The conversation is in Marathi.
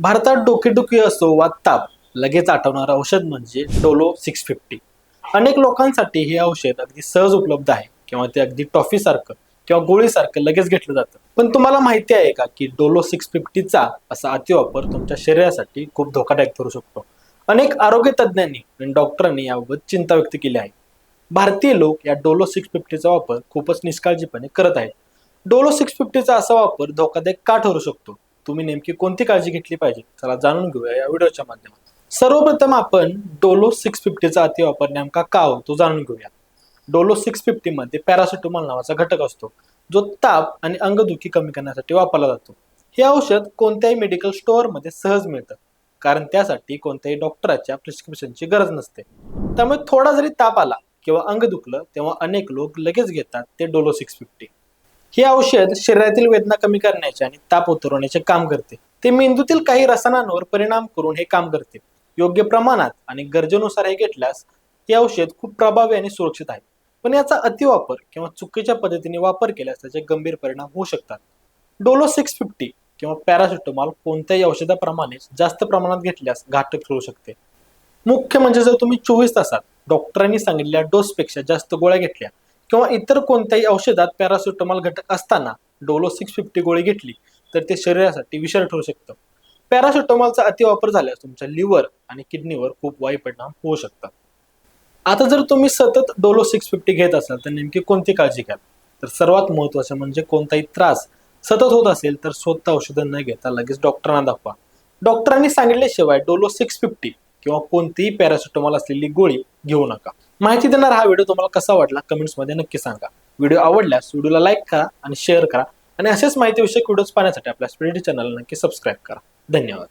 भारतात डोकेदुखी असो वा ताप लगेच आठवणारं औषध म्हणजे डोलो सिक्स फिफ्टी अनेक लोकांसाठी हे औषध अगदी सहज उपलब्ध आहे किंवा ते अगदी टॉफीसारखं किंवा गोळीसारखं लगेच घेतलं जातं. पण तुम्हाला माहिती आहे का की डोलो सिक्स फिफ्टीचा असा अतिवापर तुमच्या शरीरासाठी खूप धोकादायक ठरू शकतो? अनेक आरोग्य तज्ज्ञांनी आणि डॉक्टरांनी याबाबत चिंता व्यक्त केली आहे. भारतीय लोक या डोलो सिक्स फिफ्टीचा वापर खूपच निष्काळजीपणे करत आहेत. डोलो सिक्स फिफ्टीचा असा वापर धोकादायक का ठरू शकतो? तुम्ही नेमकी कोणती काळजी घेतली पाहिजे? चला जाणून घेऊया या व्हिडिओच्या माध्यमातून. सर्वप्रथम आपण डोलो सिक्स फिफ्टीचा अतिवापर नेमका का होतो जाणून घेऊया. डोलो सिक्स फिफ्टी मध्ये पॅरासिटोमॉल नावाचा घटक असतो जो ताप आणि अंगदुखी कमी करण्यासाठी वापरला जातो. हे औषध कोणत्याही मेडिकल स्टोअरमध्ये सहज मिळतं कारण त्यासाठी कोणत्याही डॉक्टराच्या प्रिस्क्रिप्शनची गरज नसते. त्यामुळे थोडा जरी ताप आला किंवा अंग दुखलं तेव्हा अनेक लोक लगेच घेतात ते डोलो सिक्स फिफ्टी हे औषध शरीरातील वेदना कमी करण्याचे आणि ताप उतरवण्याचे काम करते. ते मेंदूतील काही रसायनांवर परिणाम करून हे काम करते. योग्य प्रमाणात आणि गरजेनुसार हे घेतल्यास हे औषध खूप प्रभावी आणि सुरक्षित आहे. पण याचा अतिवापर किंवा चुकीच्या पद्धतीने वापर केल्यास त्याचे गंभीर परिणाम होऊ शकतात. डोलो सिक्स फिफ्टी किंवा पॅरासिटोमॉल कोणत्याही औषधाप्रमाणेच जास्त प्रमाणात घेतल्यास घातक ठरू शकते. मुख्य म्हणजे जर तुम्ही चोवीस तासात डॉक्टरांनी सांगितलेल्या डोसपेक्षा जास्त गोळ्या घेतल्या किंवा इतर कोणत्याही औषधात पॅरासिटोमॉल घटक असताना डोलो सिक्स फिफ्टी गोळी घेतली तर ते शरीरासाठी विषारी ठरू शकतं. पॅरासिटोमॉलचा अतिवापर झाल्यास तुमच्या लिव्हर आणि किडनीवर खूप वाईट परिणाम होऊ शकतात. आता जर तुम्ही सतत डोलो सिक्स फिफ्टी घेत असाल तर नेमकी कोणती काळजी घ्याल? तर सर्वात महत्त्वाचं म्हणजे कोणताही त्रास सतत होत असेल तर स्वतः औषधं न घेता लगेच डॉक्टरांना दाखवा. डॉक्टरांनी सांगितल्याशिवाय डोलो सिक्स फिफ्टी किंवा कोणतीही पॅरासिटोमॉल असलेली गोळी घेऊ नका. माहिती देणार हा व्हिडिओ तुम्हाला कसा वाटला कमेंट्समध्ये नक्की सांगा. व्हिडिओ आवडल्यास व्हिडिओला लाईक करा आणि शेअर करा. आणि असेच माहितीविषयक व्हिडिओज पाहण्यासाठी आपल्या स्पिरिटी चॅनलला नक्की सबस्क्राईब करा. धन्यवाद.